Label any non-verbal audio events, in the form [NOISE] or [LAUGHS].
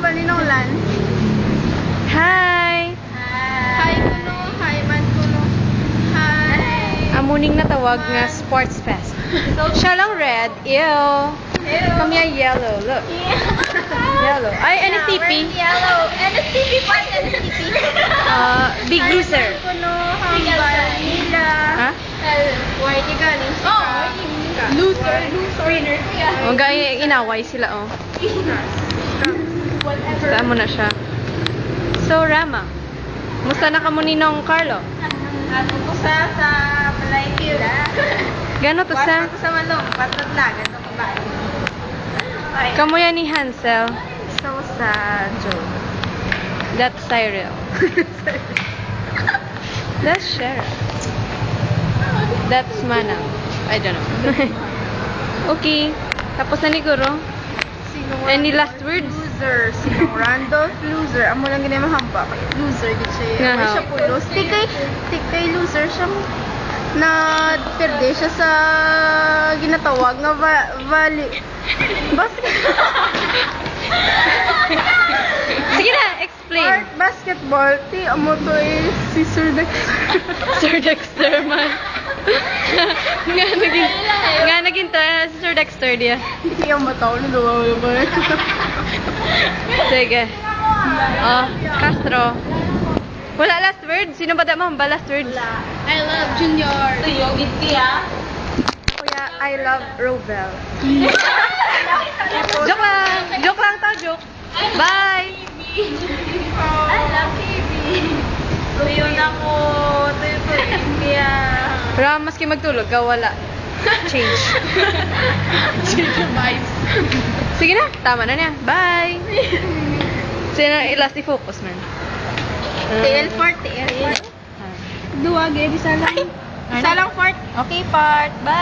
nung lan. Hi! Hi kuno, hi man kuno. Hi. Amuning natawag nga sports fest. Siya lang red. Ew. Kami ay yellow. Look. [LAUGHS] Yellow. Ay, NSTP. Yellow. NSTP pa, NSTP. Uh, Big Loser. Kuno, hambal nila. Ha? Why ni galing si ka? Loser, loser. Winner. O, gaya, inaway sila, oh. Saan mo na siya? So, Rama. Musta na ka mo ni Nong Carlo? Ato ko sa sa Malaysia. Gano to sa? Wato ko sa malong, patod na, ganito ka ba? Ay, Kamu yan ni Hansel. so sa Joe. That's Cyril. [LAUGHS] That's Cheryl. That's Mana. I don't know. [LAUGHS] okay. Tapos na ni. Sino Any last words? Loser. Sino Randolph loser. Amo lang ganyan mahamba. Loser gid siya. Ha. siya pulos. Tikay, tikay loser siya na perde siya sa ginatawag nga va, vali. Bas [LAUGHS] Sige na, explain. Art basketball, ti amo to is si Sir Dexter. [LAUGHS] Sir Dexter man. [LAUGHS] nga naging nga naging ta si Sir Dexter dia. Hindi ang mataw ni Luwa ba? Sige. Oh, Castro. Wala last words? Sino ba mo ba last words? I love Junior. Tuyo, giti ah. Kuya, I love Rovel. [LAUGHS] joke lang. Joke lang to, joke. Bye. I love KB. Tuyo na ko. Tuyo ko. India. Ram, maski magtulog ka, wala. Change. Change your vibes. Sige na, tama na niya. Bye. Sino last i-focus man? TL fort, TL. Ah. Duwag eh, bisa lang. Isa lang fort. Okay, part. Bye.